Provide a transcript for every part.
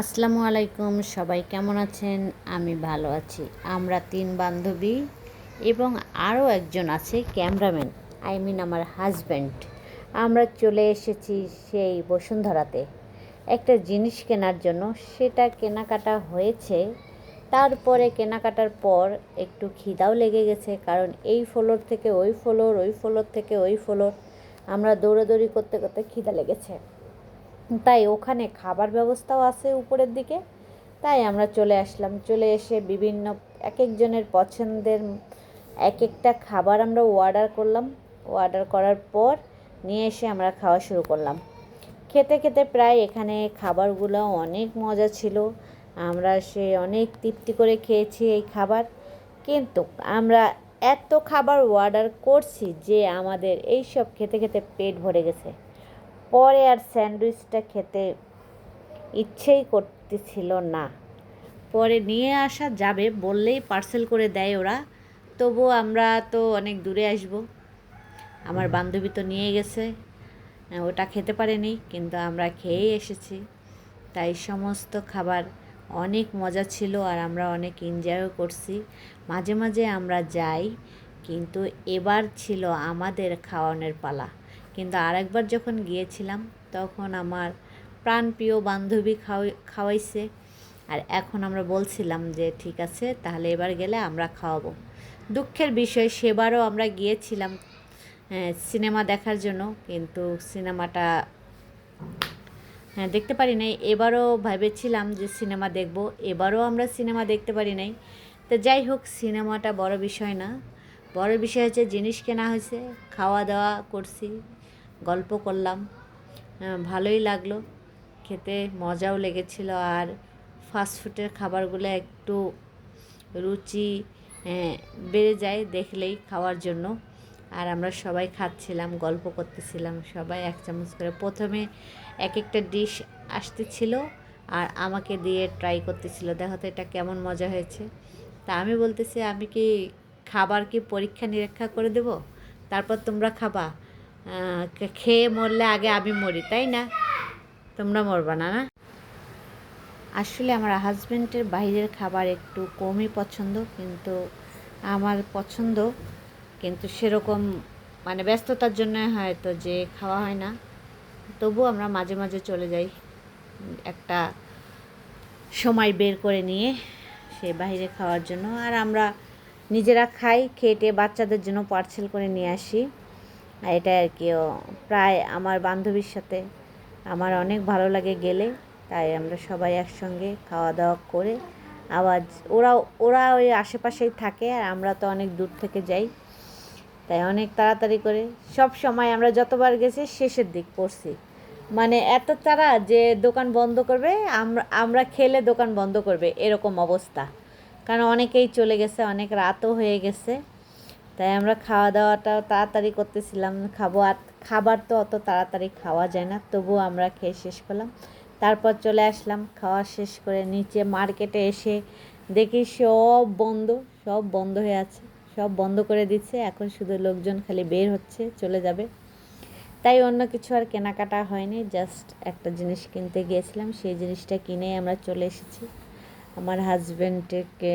আসসালামু আলাইকুম, সবাই কেমন আছেন? আমি ভালো আছি। আমরা তিন বান্ধবী এবং আরও একজন আছে ক্যামেরাম্যান, আই মিন আমার হাজব্যান্ড। আমরা চলে এসেছি সেই বসুন্ধরাতে। একটা জিনিস কেনার জন্য, সেটা কেনাকাটা হয়েছে। তারপরে কেনাকাটার পর একটু খিদাও লেগে গেছে, কারণ এই ফ্লোর থেকে ওই ফ্লোর ওই ফ্লোর থেকে ওই ফ্লোর। আমরা দৌড়াদৌড়ি করতে করতে খিদা লেগেছে। তাই ওখানে খাবার ব্যবস্থাও আছে উপরের দিকে। তাই আমরা চলে আসলাম। চলে এসে বিভিন্ন এক একজনের পছন্দের এক একটা খাবার আমরা অর্ডার করলাম। অর্ডার করার পর নিয়ে এসে আমরা খাওয়া শুরু করলাম। খেতে খেতে প্রায় এখানে খাবারগুলো অনেক মজা ছিল। আমরা সে অনেক তৃপ্তি করে খেয়েছি এই খাবার। কিন্তু আমরা এত খাবার অর্ডার করছি যে আমাদের এই সব খেতে খেতে পেট ভরে গেছে। পরে আর স্যান্ডউইচটা খেতে ইচ্ছেই করতেছিল না। পরে নিয়ে আসা যাবে বললেই পার্সেল করে দেয় ওরা। তবুও আমরা তো অনেক দূরে আসব। আমার বান্ধবী তো নিয়ে গেছে। ওটা খেতে পারেনি, কিন্তু আমরা খেয়েই এসেছি। তাই সমস্ত খাবার অনেক মজা ছিল আর আমরা অনেক এনজয়ও করছি। মাঝে মাঝে আমরা যাই, কিন্তু এবার ছিল আমাদের খাওয়ানোর পালা। কিন্তু আরেকবার যখন গিয়েছিলাম, তখন আমার প্রাণপ্রিয় বান্ধবী খাওয়াই, খাওয়াইছে। আর এখন আমরা বলছিলাম যে, ঠিক আছে, তাহলে এবার গেলে আমরা খাওয়াবো। দুঃখের বিষয়, সেবারও আমরা গিয়েছিলাম সিনেমা দেখার জন্য। কিন্তু সিনেমাটা হ্যাঁ দেখতে পারি নাই। এবারও ভেবেছিলাম যে, সিনেমা দেখব। এবারও আমরা সিনেমা দেখতে পারি নাই। তো যাই হোক, সিনেমাটা বড় বিষয় না। বড় বিষয় হচ্ছে, জিনিস কেনা হয়েছে, খাওয়া দাওয়া করছি। গল্প করলাম। ভালোই লাগল। খেতে মজাও লেগেছিল আর ফাস্টফুডের খাবারগুলো একটু রুচি হ্যাঁ, বেড়ে যায় দেখলেই খাওয়ার জন্য। আর আমরা সবাই খাচ্ছিলাম গল্প করতেছিলাম সবাই এক চামচ করে। প্রথমে এক একটা ডিশ আসতেছিল আর আমাকে দিয়ে ট্রাই করতেছিল দেখো তো এটা কেমন মজা হয়েছে? তা আমি বলতেছি আমি কি খাবার কি পরীক্ষা নিরীক্ষা করে দেব? তারপর তোমরা খাবা। খেয়ে মরলে আগে আমি মরি, তাই না? তোমরা মরবা না না? আসলে আমার হাজব্যান্ডের বাইরের খাবার একটু কমই পছন্দ, কিন্তু আমার পছন্দ, কিন্তু সেরকম মানে ব্যস্ততার জন্য হয়তো যে খাওয়া হয় না। তবু আমরা মাঝে মাঝে চলে যাই, একটা সময় বের করে নিয়ে সে বাইরে খাওয়ার জন্য। আর আমরা নিজেরা খাই খেটে বাচ্চাদের জন্য পার্সেল করে নিয়ে আসি। এটা আর কি প্রায় আমার বান্ধবীর সাথে। আমার অনেক ভালো লাগে গেলে, তাই আমরা সবাই একসঙ্গে খাওয়া দাওয়া করে আবার ওরা ওরা ওই আশেপাশেই থাকে আর আমরা তো অনেক দূর থেকে যাই। তাই অনেক তাড়াতাড়ি করে, সব সময় আমরা যতবার গেছি শেষের দিক পড়ছি। মানে এত তারা যে দোকান বন্ধ করবে, আমরা আমরা খেলে দোকান বন্ধ করবে, এরকম অবস্থা। কারণ অনেকেই চলে গেছে, অনেক রাতও হয়ে গেছে। তাই আমরা খাওয়া দাওয়াটাও তাড়াতাড়ি করতেছিলাম, খাব আর খাবার তো অত তাড়াতাড়ি খাওয়া যায় না, তবুও আমরা খেয়ে শেষ করলাম। তারপর চলে আসলাম, খাওয়া শেষ করে নিচে মার্কেটে এসে দেখি সব বন্ধ সব বন্ধ হয়ে আছে, সব বন্ধ করে দিচ্ছে, এখন শুধু লোকজন খালি বের হচ্ছে, চলে যাবে। তাই অন্য কিছু আর কেনাকাটা হয়নি জাস্ট একটা জিনিস কিনতে গিয়েছিলাম, সেই জিনিসটা কিনেই আমরা চলে এসেছি। আমার হাজব্যান্ডকে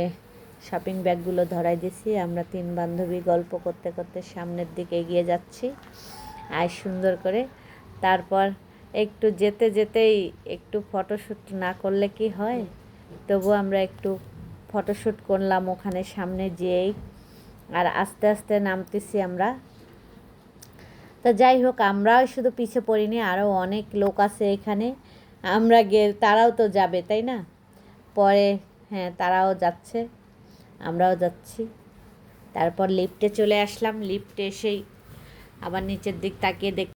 শপিং ব্যাগগুলো ধরাই দিয়েছি। আমরা তিন বান্ধবী গল্প করতে করতে সামনের দিকে এগিয়ে যাচ্ছি। আর সুন্দর করে তারপর একটু যেতে যেতেই একটু ফটোশ্যুট না করলে কি হয়? তবু আমরা একটু ফটোশ্যুট করলাম ওখানে সামনে যেয়েই। আর আস্তে আস্তে নামতেছি আমরা। তা যাই হোক, আমরাও শুধু পিছে পড়িনি আরও অনেক লোক আছে এখানে। আমরা গে তারাও তো যাবে, তাই না? পরে হ্যাঁ তারাও যাচ্ছে। আমরাও যাচ্ছি। তারপর লিফটে চলে আসলাম। লিফটে এসেই আবার নিচের দিক তাকিয়ে দেখ